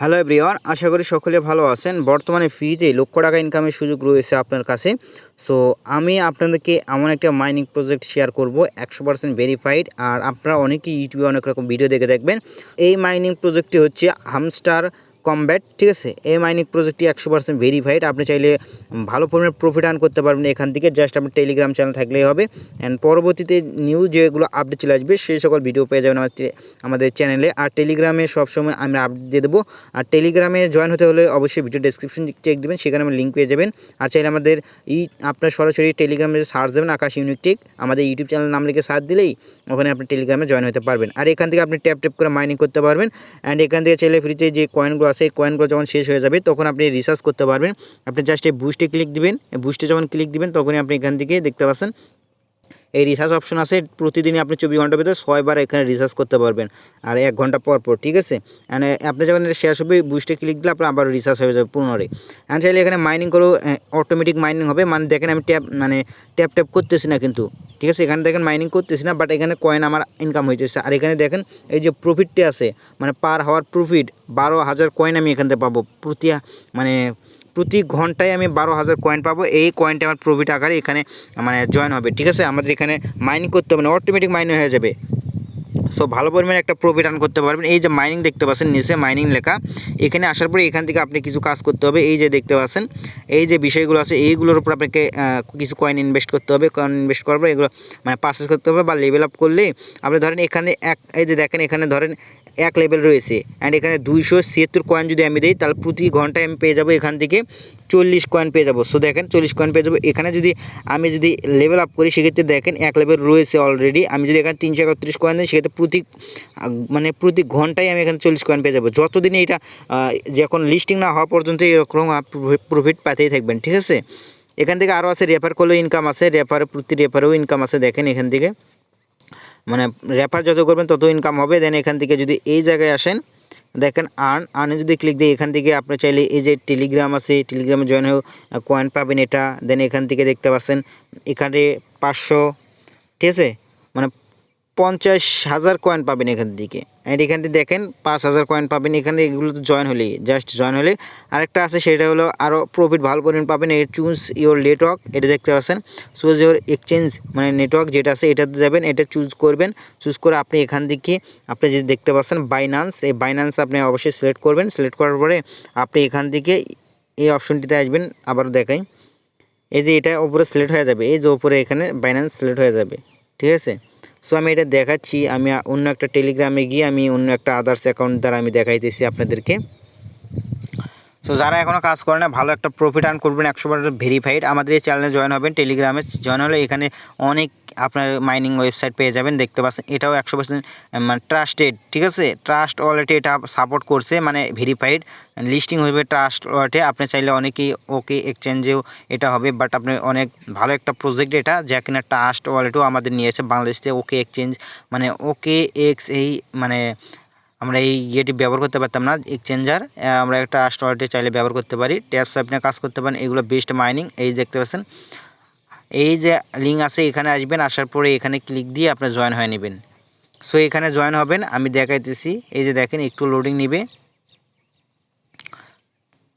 Hello everyone আশা করি সকলে ভালো আছেন। বর্তমানে ফ্রিতে লক্ষ টাকা ইনকামের সুযোগ রয়েছে আপনার কাছে। সো আমি আপনাদেরকে এমন একটা মাইনিং প্রজেক্ট শেয়ার করব, একশো পার্সেন্ট ভেরিফাইড আর আপনারা অনেকেই ইউটিউবে অনেক রকম ভিডিও দেখে দেখবেন। এই মাইনিং প্রজেক্টটি হচ্ছে হামস্টার কমব্যাট ঠিক আছে? এই মাইনিং প্রজেক্টটি একশো পার্সেন্ট ভেরিফাইড আপনি চাইলে ভালো পরিমাণে প্রফিট আর্ন করতে পারবেন এখান থেকে। জাস্ট আপনার টেলিগ্রাম চ্যানেল থাকলেই হবে। অ্যান্ড পরবর্তীতে নিউ যেগুলো আপডেট চলে আসবে, সেই সকল ভিডিও পেয়ে যাবেন আমাদের আমাদের চ্যানেলে আর টেলিগ্রামে সবসময় আমরা আপডেট দিয়ে দেবো। আর টেলিগ্রামে জয়েন হতে হলে অবশ্যই ভিডিও ডেসক্রিপশন চেক দেবেন। সেখানে আমার লিঙ্ক পেয়ে যাবেন। আর চাইলে আমাদের ই আপনার সরাসরি টেলিগ্রামে সার্চ দেবেন আকাশ ইউনিক টেক আমাদের ইউটিউব চ্যানেল নাম লিখে সার্চ দিলেই ওখানে আপনি টেলিগ্রামে জয়েন হতে পারবেন। আর এখান থেকে আপনি ট্যাপ ট্যাপ করে মাইনিং করতে পারবেন। অ্যান্ড এখান থেকে চাইলে ফ্রিতে যে কয়েনগুলো আছে এই কয়েনগুলো যখন শেষ হয়ে যাবে, তখন আপনি রিসার্চ করতে পারবেন। আপনি জাস্ট এই বুস্টে ক্লিক দিবেন। বুস্টে যখন ক্লিক দিবেন, তখনই আপনি এখান থেকে দেখতে পাচ্ছেন এই রিসার্চ অপশন আছে, প্রতিদিনই আপনি চব্বিশ ঘণ্টার ভিতরে ছয়বার এখানে রিসার্চ করতে পারবেন, আর এক ঘণ্টা পর পর, ঠিক আছে? অ্যান্ড আপনি যখন শেষ হবে বুস্টে ক্লিক দিলে আপনার আবার রিসার্চ হয়ে যাবে পুনরায়। অ্যান্ড চাইলে এখানে মাইনিং করেও অটোমেটিক মাইনিং হবে মানে দেখেন আমি ট্যাপ মানে ট্যাপ ট্যাপ করতেছি না কিন্তু, ঠিক আছে? এখানে দেখেন মাইনিং করতেছি না বাট এখানে কয়েন আমার ইনকাম হইতেছে। আর এখানে দেখেন, এই যে প্রফিটটি আছে মানে পার হাওয়ার প্রফিট বারো হাজার কয়েন আমি এখান থেকে পাবো প্রতি মানে প্রতি ঘন্টায় আমি বারো হাজার কয়েন পাবো। এই কয়েনটা আমার প্রফিট আকারে এখানে মানে জয়েন হবে, ঠিক আছে? আমাদের এখানে মাইনিং করতে হবে না অটোমেটিক মাইনিং হয়ে যাবে। সো ভালো পরিমাণে একটা প্রফিট আর্ন করতে পারবেন। এই যে মাইনিং দেখতে পাচ্ছেন, নিচে মাইনিং লেখা। এখানে আসার পরে এখান থেকে আপনি কিছু কাজ করতে হবে। এই যে দেখতে পাচ্ছেন, এই যে বিষয়গুলো আছে, এইগুলোর উপর আপনাকে কিছু কয়েন ইনভেস্ট করতে হবে। কয়েন ইনভেস্ট করার পর এগুলো মানে পারচেস করতে হবে বা লেভেল আপ করলে, আপনি ধরেন এখানে এক, এই যে দেখেন, এখানে ধরেন এক লেভেল রয়েছে। অ্যান্ড এখানে দুইশো ছিয়াত্তর কয়েন যদি আমি দিই, তাহলে প্রতি ঘন্টায় আমি পেয়ে যাব এখান থেকে চল্লিশ কয়েন পেয়ে যাব। সো দেখেন, চল্লিশ কয়েন পেয়ে যাব। এখানে যদি আমি যদি লেভেল আপ করি, সেক্ষেত্রে দেখেন এক লেভেল রয়েছে অলরেডি আমি যদি এখানে তিনশো একত্রিশ কয়েন দিই, সেক্ষেত্রে প্রতি মানে প্রতি ঘন্টায় আমি এখানে চল্লিশ কয়েন পেয়ে যাব। যতদিনে এটা যখন লিস্টিং না হওয়া পর্যন্ত এরকম প্রফিট পাতেই থাকবেন, ঠিক আছে? এখান থেকে আরও আছে রেফার করলেও ইনকাম আছে রেফার প্রতি রেফারেও ইনকাম আছে, দেখেন এখান থেকে। মানে র্যাপার যত করবেন তত ইনকাম হবে। দেন এখান থেকে যদি এই জায়গায় আসেন, দেখেন আর্ন আর্নে যদি ক্লিক দিই এখান থেকে আপনি চাইলে এই যে টেলিগ্রাম আছে টেলিগ্রামে জয়েন হয়ে কয়েন পাবেন এটা। দেন এখান থেকে দেখতে পাচ্ছেন, এখানে পাঁচশো, ঠিক আছে? মানে পঞ্চাশ হাজার কয়েন পাবেন এখান থেকে। অ্যান্ড এখান থেকে দেখেন, পাঁচ হাজার কয়েন পাবেন, এখান থেকে এগুলো তো জয়েন হলেই জাস্ট জয়েন হলে আরেকটা আছে, সেটা হলো আরও প্রফিট ভালো পরিমাণ পাবেন, এই চুজ ইওর নেটওয়ার্ক এটা দেখতে পাচ্ছেন। চুজ ইওর এক্সচেঞ্জ মানে নেটওয়ার্ক যেটা আছে, এটাতে যাবেন, এটা চুজ করবেন। চুজ করে আপনি এখান থেকে, আপনি যে দেখতে পাচ্ছেন বাইনান্স এই বাইনান্স আপনি অবশ্যই সিলেক্ট করবেন। সিলেক্ট করার পরে আপনি এখান থেকে এই অপশনটিতে আসবেন আবার দেখাই। এই যে এটা ওপরে সিলেক্ট হয়ে যাবে, এই যে ওপরে এখানে বাইন্যান্স সিলেক্ট হয়ে যাবে, ঠিক আছে? সো আমি এটা দেখাচ্ছি, আমি অন্য একটা টেলিগ্রামে গিয়ে আমি অন্য একটা আদার্স অ্যাকাউন্ট দ্বারা আমি দেখাইতেছি আপনাদেরকে। সো যারা এখনও কাজ করে না, ভালো একটা প্রফিট আর্ন করবেন, একশো পার্সেন্ট ভেরিফাইড আমাদের এই চ্যানেলে জয়েন হবেন টেলিগ্রামে জয়েন হলে এখানে অনেক আপনার মাইনিং ওয়েবসাইট পেয়ে যাবেন, দেখতে পাচ্ছেন। এটাও একশো পার্সেন্ট মানে ট্রাস্টেড ঠিক আছে? ট্রাস্ট ওয়ালেটে এটা সাপোর্ট করছে মানে ভেরিফাইড লিস্টিং হবে ট্রাস্ট ওয়ালেটে আপনি চাইলে অনেকেই ওকে এক্সচেঞ্জেও এটা হবে বাট আপনি অনেক ভালো একটা প্রজেক্ট এটা, যা কিনা ট্রাস্ট ওয়ালেটও আমাদের নিয়েছে বাংলাদেশে ওকে এক্সচেঞ্জ মানে ওকে এক্স এই মানে আমরা এই ইয়েটি ব্যবহার করতে পারতাম না এক্সচেঞ্জার আমরা একটা আস্ট ওয়ালেটে চাইলে ব্যবহার করতে পারি ট্যাপস আপনি কাজ করতে পারেন, এগুলো বেস্ট মাইনিং এই দেখতে পাচ্ছেন। এই যে লিঙ্ক আছে, এখানে আসবেন, আসার পরে এখানে ক্লিক দিয়ে আপনি জয়েন হয়ে নেবেন। সো এখানে জয়েন হবেন, আমি দেখাইতেছি, এই যে দেখেন, একটু লোডিং নেবে।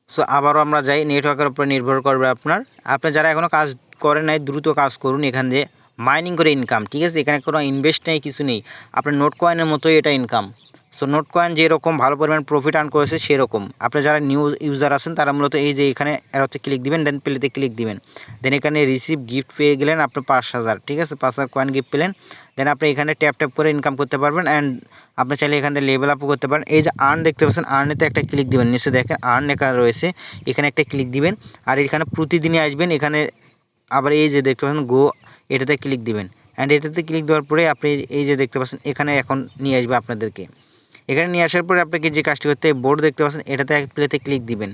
সো আবারও আমরা যাই নেটওয়ার্কের উপর নির্ভর করবে আপনার। আপনি যারা এখনও কাজ করেন নাই, দ্রুত কাজ করুন, এখান দিয়ে মাইনিং করে ইনকাম ঠিক আছে? এখানে কোনো ইনভেস্ট নেই, কিছু নেই। আপনার নোট কয়েনের মতোই এটা ইনকাম সো নোট কয়েন যেরকম ভালো পরিমাণ প্রফিট আর্ন করেছে সেরকম। আপনি যারা নিউ ইউজার আছেন, তারা মূলত এই যে এখানে এরোতে ক্লিক দিবেন দেন প্লেতে ক্লিক দিবেন। দেন এখানে রিসিভ গিফট পেয়ে গেলেন আপনি পাঁচ হাজার, ঠিক আছে? পাঁচ হাজার কয়েন গিফট পেলেন। দেন আপনি এখানে ট্যাপ ট্যাপ করে ইনকাম করতে পারবেন অ্যান্ড আপনি চাইলে এখান লেভেল আপও করতে পারেন। এই যে আর্ন দেখতে পাচ্ছেন আর্নেতে একটা ক্লিক দিবেন। নিচে দেখেন আর্ন লেখা রয়েছে। এখানে একটা ক্লিক দিবেন। আর এখানে প্রতিদিনই আসবেন, এখানে আবার এই যে দেখতে পাচ্ছেন গো এটাতে ক্লিক দিবেন। অ্যান্ড এটাতে ক্লিক দেওয়ার পরে আপনি এই যে দেখতে পাচ্ছেন, এখানে এখন নিয়ে আসবে আপনাদেরকে। এখানে নিয়ে আসার পরে আপনাকে যে কাজটি করতে বোর্ড দেখতে পাচ্ছেন, এটাতে প্লেতে ক্লিক দিবেন।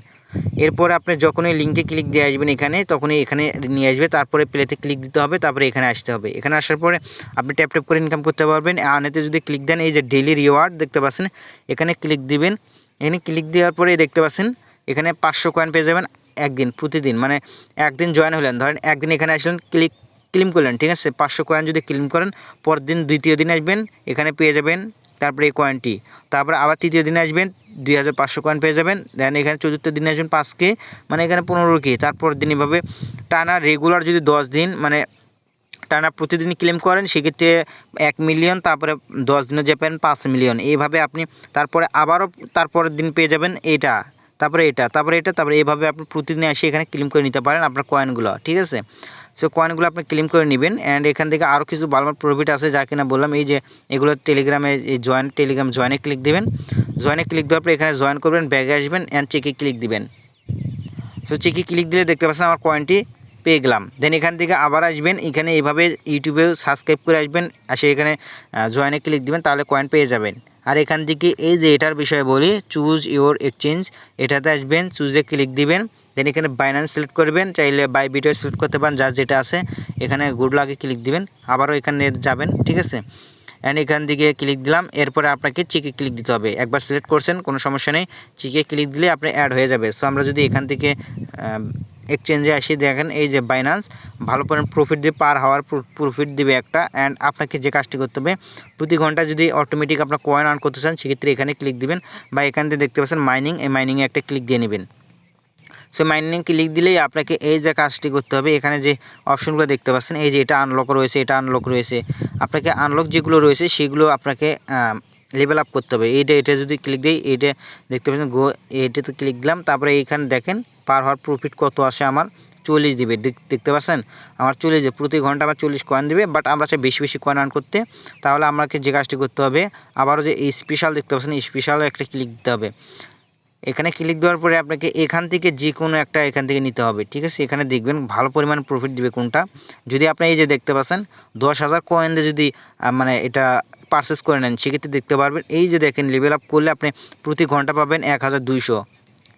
এরপর আপনি যখন এই লিঙ্কে ক্লিক দিয়ে আসবেন এখানে, তখনই এখানে নিয়ে আসবে, তারপরে প্লেতে ক্লিক দিতে হবে, তারপরে এখানে আসতে হবে। এখানে আসার পরে আপনি ট্যাপ ট্যাপ করে ইনকাম করতে পারবেন। আনেতে যদি ক্লিক দেন, এই যে ডেলি রিওয়ার্ড দেখতে পাচ্ছেন, এখানে ক্লিক দিবেন। এখানে ক্লিক দেওয়ার পরে দেখতে পাচ্ছেন, এখানে পাঁচশো কয়েন পেয়ে যাবেন একদিন, প্রতিদিন। মানে একদিন জয়েন হলেন। ধরেন একদিন এখানে আসলেন ক্লিক ক্লিম করলেন, ঠিক আছে? পাঁচশো কয়েন যদি ক্লিম করেন পরের দিন দ্বিতীয় দিন আসবেন, এখানে পেয়ে যাবেন তারপরে এই কয়েনটি তারপরে আবার তৃতীয় দিনে আসবেন, দুই হাজার পাঁচশো কয়েন পেয়ে যাবেন। দেন এখানে চতুর্থ দিনে আসবেন পাঁচ কে মানে এখানে পনেরো কে তারপর দিন এভাবে টানা রেগুলার যদি দশ দিন মানে টানা প্রতিদিন ক্লেম করেন, সেক্ষেত্রে এক মিলিয়ন তারপরে দশ দিনে যাবেন পাঁচ মিলিয়ন এইভাবে আপনি তারপরে আবারও তারপরের দিন পেয়ে যাবেন এটা তারপরে এটা তারপরে এটা, তারপরে এইভাবে আপনি প্রতিদিন এসে এখানে ক্লেম করে নিতে পারেন আপনার কয়েনগুলো ঠিক আছে? সো কয়েনগুলো আপনি ক্লেম করে নেবেন অ্যান্ড এখান থেকে আরও কিছু ভালো প্রফিট আছে যা কিনা বললাম, এই যে এগুলো টেলিগ্রামে এই জয়েন টেলিগ্রাম জয়েনে ক্লিক দেবেন। জয়েনে ক্লিক দেওয়ার পর এখানে জয়েন করবেন ব্যাগে আসবেন অ্যান্ড চেকে ক্লিক দিবেন। সো চেকে ক্লিক দিলে দেখতে পাচ্ছেন আমার কয়েনটি পেয়ে গেলাম। দেন এখান থেকে আবার আসবেন, এখানে এইভাবে ইউটিউবেও সাবস্ক্রাইব করে আসবেন, আসে এখানে জয়েনে ক্লিক দিবেন, তাহলে কয়েন পেয়ে যাবেন। আর এখান থেকে এই যে এটার বিষয়ে বলি চুজ ইওর এক্সচেঞ্জ এটাতে আসবেন চুজে ক্লিক দিবেন। দেন এখানে বাইন্যান্স সিলেক্ট করবেন, চাইলে বাই বিটও সিলেক্ট করতে পারেন, যার যেটা আছে। এখানে গুড লাগে ক্লিক দিবেন, আবারও এখানে যাবেন, ঠিক আছে? অ্যান্ড এখান থেকে ক্লিক দিলাম, এরপরে আপনাকে চিকে ক্লিক দিতে হবে। একবার সিলেক্ট করছেন, কোনো সমস্যা নেই। চিকে ক্লিক দিলে আপনি অ্যাড হয়ে যাবে। সো আমরা যদি এখান থেকে এক্সচেঞ্জে আসি, দেখেন এই যে বাইন্যান্স ভালো পরিমাণ প্রফিট দিয়ে পার হওয়ার প্রফিট দিবে একটা। অ্যান্ড আপনাকে যে কাজটি করতে হবে, প্রতি ঘণ্টা যদি অটোমেটিক আপনার কয়েন আর্ন করতে চান, সেক্ষেত্রে এখানে ক্লিক দিবেন। বা এখান থেকে দেখতে পাচ্ছেন মাইনিং এই মাইনিংয়ে একটা ক্লিক দিয়ে নেবেন। সো মাইনিং ক্লিক দিলেই আপনাকে এই যে কাজটি করতে হবে, এখানে যে অপশনগুলো দেখতে পাচ্ছেন, এই যে এটা আনলক রয়েছে, এটা আনলক রয়েছে। আপনাকে আনলক যেগুলো রয়েছে, সেগুলো আপনাকে লেভেল আপ করতে হবে। এইটা, এটা যদি ক্লিক দিই, এইটা দেখতে পাচ্ছেন, গো, এইটাতে ক্লিক দিলাম, তারপরে এইখানে দেখেন পার হওয়ার প্রফিট কত আসে আমার? চল্লিশ দিবে। দেখতে পাচ্ছেন? আমার চল্লিশ দেবে। প্রতি ঘণ্টা আমার চল্লিশ কয়েন দিবে বাট আমরা চাই বেশি বেশি কয়েন আর্ন করতে। তাহলে আমাকে যে কাজটি করতে হবে, আবারও যে স্পেশাল দেখতে পাচ্ছেন স্পেশাল একটা ক্লিক দিতে হবে। এখানে ক্লিক দেওয়ার পরে আপনাকে এখান থেকে যে কোনো একটা এখান থেকে নিতে হবে, ঠিক আছে? এখানে দেখবেন ভালো পরিমাণ প্রফিট দিবে কোনটা। যদি আপনি এই যে দেখতে পাচ্ছেন, দশ হাজার কয়েন দিয়ে যদি মানে এটা পারচেস করে নেন, সেক্ষেত্রে দেখতে পারবেন, এই যে দেখেন লেভেল আপ করলে আপনি প্রতি ঘণ্টা পাবেন এক হাজার দুইশো,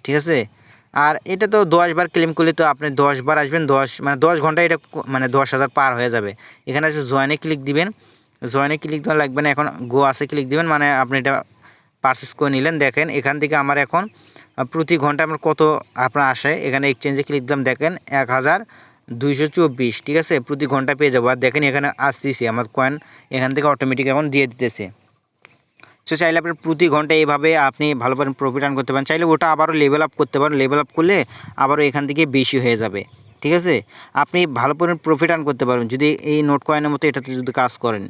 ঠিক আছে? আর এটা তো দশ বার ক্লেম করলে তো আপনি দশ বার আসবেন, দশ মানে দশ ঘণ্টা এটা মানে দশ হাজার পার হয়ে যাবে। এখানে জয়েনে ক্লিক দিবেন জয়েনে ক্লিক দেওয়া লাগবে না, এখন গো আসে ক্লিক দিবেন মানে আপনি এটা পারচেস করে নিলেন। দেখেন, এখান থেকে আমার এখন প্রতি ঘণ্টা আমার কত আপনার আসে? এখানে এক্সচেঞ্জে ক্লিক দিলাম, দেখেন, এক হাজার দুইশো চব্বিশ, ঠিক আছে? প্রতি ঘণ্টা পেয়ে যাব। আর দেখেন, এখানে আসতেছি, আমার কয়েন এখান থেকে অটোমেটিক এখন দিয়ে দিতেছে। সো চাইলে আপনি প্রতি ঘণ্টা এইভাবে আপনি ভালো পরিমাণ প্রফিট আর্ন করতে পারেন। চাইলে ওটা আবারও লেভেল আপ করতে পারেন। লেভেল আপ করলে আবারও এখান থেকে বেশি হয়ে যাবে। ঠিক আছে? আপনি ভালো পরিমাণ প্রফিট আর্ন করতে পারবেন। যদি এই নোট কয়েনের মতো এটাতে যদি কাজ করেন।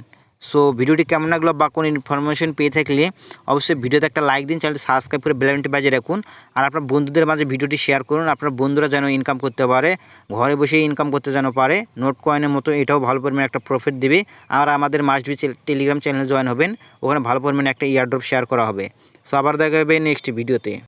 সো ভিডিওটি কেমন লাগল বা কোনো ইনফরমেশন পেয়ে থাকলে অবশ্যই ভিডিওতে একটা লাইক দিন চ্যানেলটি সাবস্ক্রাইব করে বেলাইনটি বাজিয়ে রাখুন। আর আপনার বন্ধুদের মাঝে ভিডিওটি শেয়ার করুন, আপনার বন্ধুরা যেন ইনকাম করতে পারে, ঘরে বসে ইনকাম করতে যেন পারে নোট কয়েনের মতো এটাও ভালো পরিমাণে একটা প্রফিট দেবে। আর আমাদের মাস্ট বি টেলিগ্রাম চ্যানেলে জয়েন হবেন, ওখানে ভালো পরিমাণে একটা ইয়ারড্রপ শেয়ার করা হবে। সো আবার দেখা হবে নেক্সট ভিডিওতে